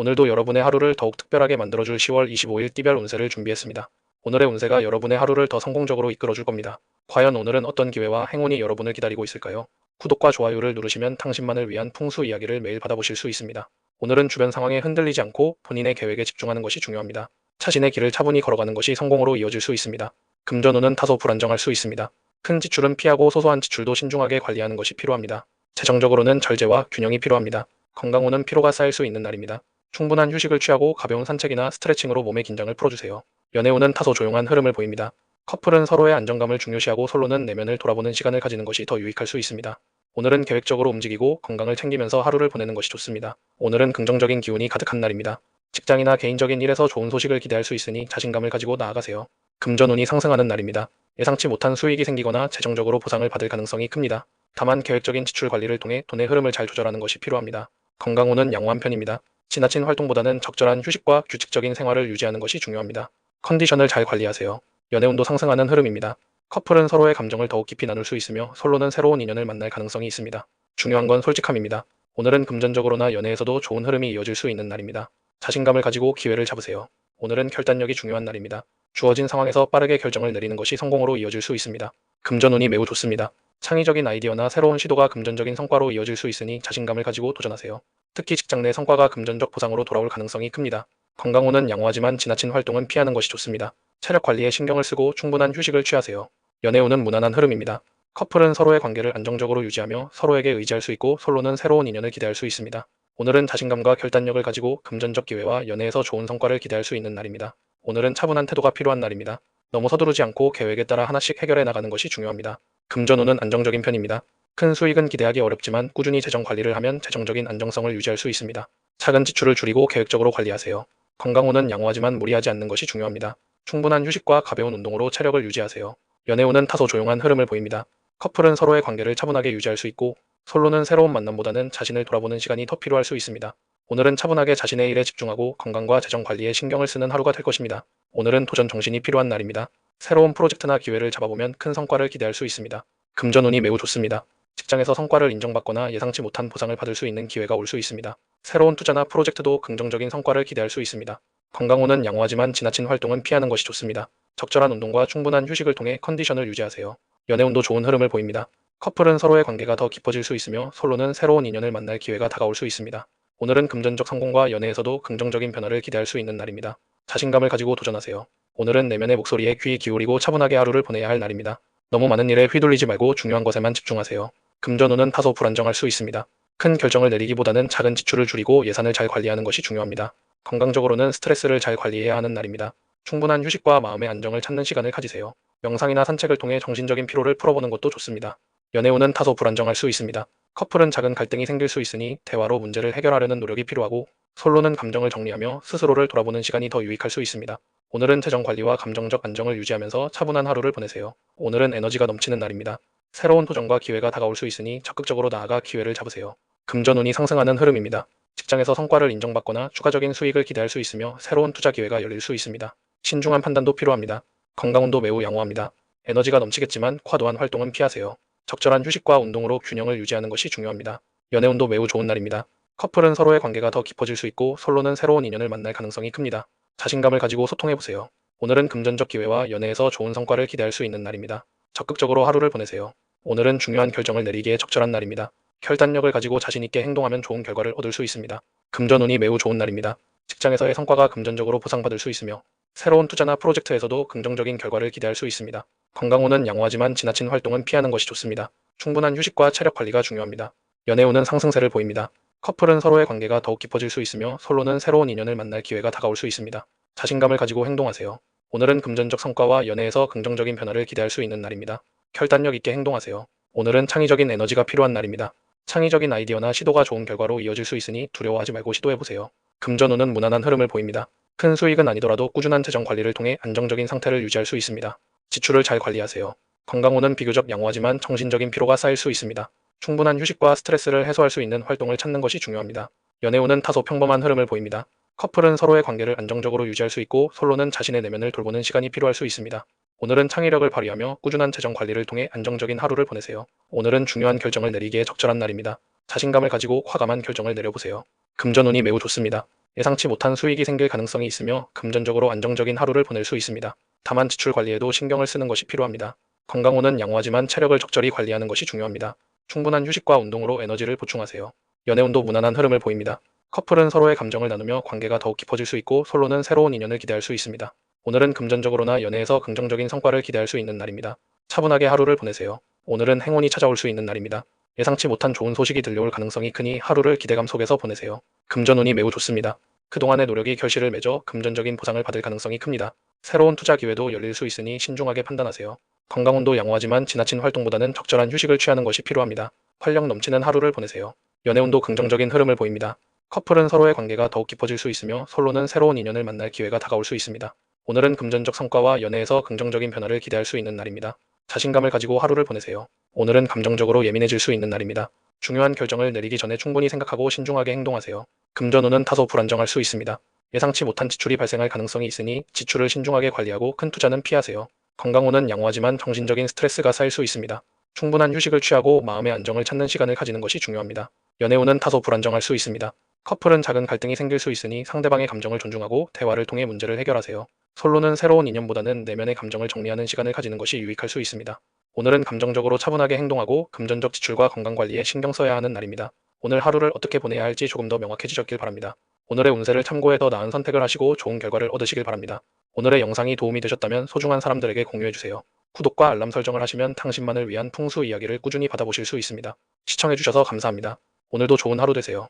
오늘도 여러분의 하루를 더욱 특별하게 만들어줄 10월 25일 띠별 운세를 준비했습니다. 오늘의 운세가 여러분의 하루를 더 성공적으로 이끌어줄 겁니다. 과연 오늘은 어떤 기회와 행운이 여러분을 기다리고 있을까요? 구독과 좋아요를 누르시면 당신만을 위한 풍수 이야기를 매일 받아보실 수 있습니다. 오늘은 주변 상황에 흔들리지 않고 본인의 계획에 집중하는 것이 중요합니다. 자신의 길을 차분히 걸어가는 것이 성공으로 이어질 수 있습니다. 금전운은 다소 불안정할 수 있습니다. 큰 지출은 피하고 소소한 지출도 신중하게 관리하는 것이 필요합니다. 재정적으로는 절제와 균형이 필요합니다. 건강운은 피로가 쌓일 수 있는 날입니다. 충분한 휴식을 취하고 가벼운 산책이나 스트레칭으로 몸의 긴장을 풀어주세요. 연애운은 타소 조용한 흐름을 보입니다. 커플은 서로의 안정감을 중요시하고 솔로는 내면을 돌아보는 시간을 가지는 것이 더 유익할 수 있습니다. 오늘은 계획적으로 움직이고 건강을 챙기면서 하루를 보내는 것이 좋습니다. 오늘은 긍정적인 기운이 가득한 날입니다. 직장이나 개인적인 일에서 좋은 소식을 기대할 수 있으니 자신감을 가지고 나아가세요. 금전운이 상승하는 날입니다. 예상치 못한 수익이 생기거나 재정적으로 보상을 받을 가능성이 큽니다. 다만 계획적인 지출 관리를 통해 돈의 흐름을 잘 조절하는 것이 필요합니다. 건강운은 양호한 편입니다. 지나친 활동보다는 적절한 휴식과 규칙적인 생활을 유지하는 것이 중요합니다. 컨디션을 잘 관리하세요. 연애운도 상승하는 흐름입니다. 커플은 서로의 감정을 더욱 깊이 나눌 수 있으며 솔로는 새로운 인연을 만날 가능성이 있습니다. 중요한 건 솔직함입니다. 오늘은 금전적으로나 연애에서도 좋은 흐름이 이어질 수 있는 날입니다. 자신감을 가지고 기회를 잡으세요. 오늘은 결단력이 중요한 날입니다. 주어진 상황에서 빠르게 결정을 내리는 것이 성공으로 이어질 수 있습니다. 금전운이 매우 좋습니다. 창의적인 아이디어나 새로운 시도가 금전적인 성과로 이어질 수 있으니 자신감을 가지고 도전하세요. 특히 직장 내 성과가 금전적 보상으로 돌아올 가능성이 큽니다. 건강운은 양호하지만 지나친 활동은 피하는 것이 좋습니다. 체력 관리에 신경을 쓰고 충분한 휴식을 취하세요. 연애운은 무난한 흐름입니다. 커플은 서로의 관계를 안정적으로 유지하며 서로에게 의지할 수 있고 솔로는 새로운 인연을 기대할 수 있습니다. 오늘은 자신감과 결단력을 가지고 금전적 기회와 연애에서 좋은 성과를 기대할 수 있는 날입니다. 오늘은 차분한 태도가 필요한 날입니다. 너무 서두르지 않고 계획에 따라 하나씩 해결해 나가는 것이 중요합니다. 금전운은 안정적인 편입니다. 큰 수익은 기대하기 어렵지만 꾸준히 재정 관리를 하면 재정적인 안정성을 유지할 수 있습니다. 작은 지출을 줄이고 계획적으로 관리하세요. 건강운은 양호하지만 무리하지 않는 것이 중요합니다. 충분한 휴식과 가벼운 운동으로 체력을 유지하세요. 연애운은 타소 조용한 흐름을 보입니다. 커플은 서로의 관계를 차분하게 유지할 수 있고 솔로는 새로운 만남보다는 자신을 돌아보는 시간이 더 필요할 수 있습니다. 오늘은 차분하게 자신의 일에 집중하고 건강과 재정 관리에 신경을 쓰는 하루가 될 것입니다. 오늘은 도전 정신이 필요한 날입니다. 새로운 프로젝트나 기회를 잡아보면 큰 성과를 기대할 수 있습니다. 금전운이 매우 좋습니다. 직장에서 성과를 인정받거나 예상치 못한 보상을 받을 수 있는 기회가 올 수 있습니다. 새로운 투자나 프로젝트도 긍정적인 성과를 기대할 수 있습니다. 건강운은 양호하지만 지나친 활동은 피하는 것이 좋습니다. 적절한 운동과 충분한 휴식을 통해 컨디션을 유지하세요. 연애운도 좋은 흐름을 보입니다. 커플은 서로의 관계가 더 깊어질 수 있으며 솔로는 새로운 인연을 만날 기회가 다가올 수 있습니다. 오늘은 금전적 성공과 연애에서도 긍정적인 변화를 기대할 수 있는 날입니다. 자신감을 가지고 도전하세요. 오늘은 내면의 목소리에 귀 기울이고 차분하게 하루를 보내야 할 날입니다. 너무 많은 일에 휘둘리지 말고 중요한 것에만 집중하세요. 금전운은 다소 불안정할 수 있습니다. 큰 결정을 내리기보다는 작은 지출을 줄이고 예산을 잘 관리하는 것이 중요합니다. 건강적으로는 스트레스를 잘 관리해야 하는 날입니다. 충분한 휴식과 마음의 안정을 찾는 시간을 가지세요. 명상이나 산책을 통해 정신적인 피로를 풀어보는 것도 좋습니다. 연애운은 다소 불안정할 수 있습니다. 커플은 작은 갈등이 생길 수 있으니 대화로 문제를 해결하려는 노력이 필요하고 솔로는 감정을 정리하며 스스로를 돌아보는 시간이 더 유익할 수 있습니다. 오늘은 재정 관리와 감정적 안정을 유지하면서 차분한 하루를 보내세요. 오늘은 에너지가 넘치는 날입니다. 새로운 도전과 기회가 다가올 수 있으니 적극적으로 나아가 기회를 잡으세요. 금전운이 상승하는 흐름입니다. 직장에서 성과를 인정받거나 추가적인 수익을 기대할 수 있으며 새로운 투자 기회가 열릴 수 있습니다. 신중한 판단도 필요합니다. 건강운도 매우 양호합니다. 에너지가 넘치겠지만 과도한 활동은 피하세요. 적절한 휴식과 운동으로 균형을 유지하는 것이 중요합니다. 연애운도 매우 좋은 날입니다. 커플은 서로의 관계가 더 깊어질 수 있고 솔로는 새로운 인연을 만날 가능성이 큽니다. 자신감을 가지고 소통해보세요. 오늘은 금전적 기회와 연애에서 좋은 성과를 기대할 수 있는 날입니다. 적극적으로 하루를 보내세요. 오늘은 중요한 결정을 내리기에 적절한 날입니다. 결단력을 가지고 자신있게 행동하면 좋은 결과를 얻을 수 있습니다. 금전운이 매우 좋은 날입니다. 직장에서의 성과가 금전적으로 보상받을 수 있으며 새로운 투자나 프로젝트에서도 긍정적인 결과를 기대할 수 있습니다. 건강운은 양호하지만 지나친 활동은 피하는 것이 좋습니다. 충분한 휴식과 체력 관리가 중요합니다. 연애운은 상승세를 보입니다. 커플은 서로의 관계가 더욱 깊어질 수 있으며 솔로는 새로운 인연을 만날 기회가 다가올 수 있습니다. 자신감을 가지고 행동하세요. 오늘은 금전적 성과와 연애에서 긍정적인 변화를 기대할 수 있는 날입니다. 결단력 있게 행동하세요. 오늘은 창의적인 에너지가 필요한 날입니다. 창의적인 아이디어나 시도가 좋은 결과로 이어질 수 있으니 두려워하지 말고 시도해보세요. 금전운은 무난한 흐름을 보입니다. 큰 수익은 아니더라도 꾸준한 재정 관리를 통해 안정적인 상태를 유지할 수 있습니다. 지출을 잘 관리하세요. 건강운은 비교적 양호하지만 정신적인 피로가 쌓일 수 있습니다. 충분한 휴식과 스트레스를 해소할 수 있는 활동을 찾는 것이 중요합니다. 연애운은 타소 평범한 흐름을 보입니다. 커플은 서로의 관계를 안정적으로 유지할 수 있고 솔로는 자신의 내면을 돌보는 시간이 필요할 수 있습니다. 오늘은 창의력을 발휘하며 꾸준한 재정 관리를 통해 안정적인 하루를 보내세요. 오늘은 중요한 결정을 내리기에 적절한 날입니다. 자신감을 가지고 과감한 결정을 내려보세요. 금전운이 매우 좋습니다. 예상치 못한 수익이 생길 가능성이 있으며 금전적으로 안정적인 하루를 보낼 수 있습니다. 다만 지출 관리에도 신경을 쓰는 것이 필요합니다. 건강호는 양호하지만 체력을 적절히 관리하는 것이 중요합니다. 충분한 휴식과 운동으로 에너지를 보충하세요. 연애운도 무난한 흐름을 보입니다. 커플은 서로의 감정을 나누며 관계가 더욱 깊어질 수 있고 솔로는 새로운 인연을 기대할 수 있습니다. 오늘은 금전적으로나 연애에서 긍정적인 성과를 기대할 수 있는 날입니다. 차분하게 하루를 보내세요. 오늘은 행운이 찾아올 수 있는 날입니다. 예상치 못한 좋은 소식이 들려올 가능성이 크니 하루를 기대감 속에서 보내세요. 금전운이 매우 좋습니다. 그동안의 노력이 결실을 맺어 금전적인 보상을 받을 가능성이 큽니다. 새로운 투자 기회도 열릴 수 있으니 신중하게 판단하세요. 건강운도 양호하지만 지나친 활동보다는 적절한 휴식을 취하는 것이 필요합니다. 활력 넘치는 하루를 보내세요. 연애운도 긍정적인 흐름을 보입니다. 커플은 서로의 관계가 더욱 깊어질 수 있으며 솔로는 새로운 인연을 만날 기회가 다가올 수 있습니다. 오늘은 금전적 성과와 연애에서 긍정적인 변화를 기대할 수 있는 날입니다. 자신감을 가지고 하루를 보내세요. 오늘은 감정적으로 예민해질 수 있는 날입니다. 중요한 결정을 내리기 전에 충분히 생각하고 신중하게 행동하세요. 금전운은 다소 불안정할 수 있습니다. 예상치 못한 지출이 발생할 가능성이 있으니 지출을 신중하게 관리하고 큰 투자는 피하세요. 건강운은 양호하지만 정신적인 스트레스가 쌓일 수 있습니다. 충분한 휴식을 취하고 마음의 안정을 찾는 시간을 가지는 것이 중요합니다. 연애운은 다소 불안정할 수 있습니다. 커플은 작은 갈등이 생길 수 있으니 상대방의 감정을 존중하고 대화를 통해 문제를 해결하세요. 솔로는 새로운 인연보다는 내면의 감정을 정리하는 시간을 가지는 것이 유익할 수 있습니다. 오늘은 감정적으로 차분하게 행동하고 금전적 지출과 건강 관리에 신경 써야 하는 날입니다. 오늘 하루를 어떻게 보내야 할지 조금 더 명확해지셨길 바랍니다. 오늘의 운세를 참고해서 나은 선택을 하시고 좋은 결과를 얻으시길 바랍니다. 오늘의 영상이 도움이 되셨다면 소중한 사람들에게 공유해주세요. 구독과 알람 설정을 하시면 당신만을 위한 풍수 이야기를 꾸준히 받아보실 수 있습니다. 시청해주셔서 감사합니다. 오늘도 좋은 하루 되세요.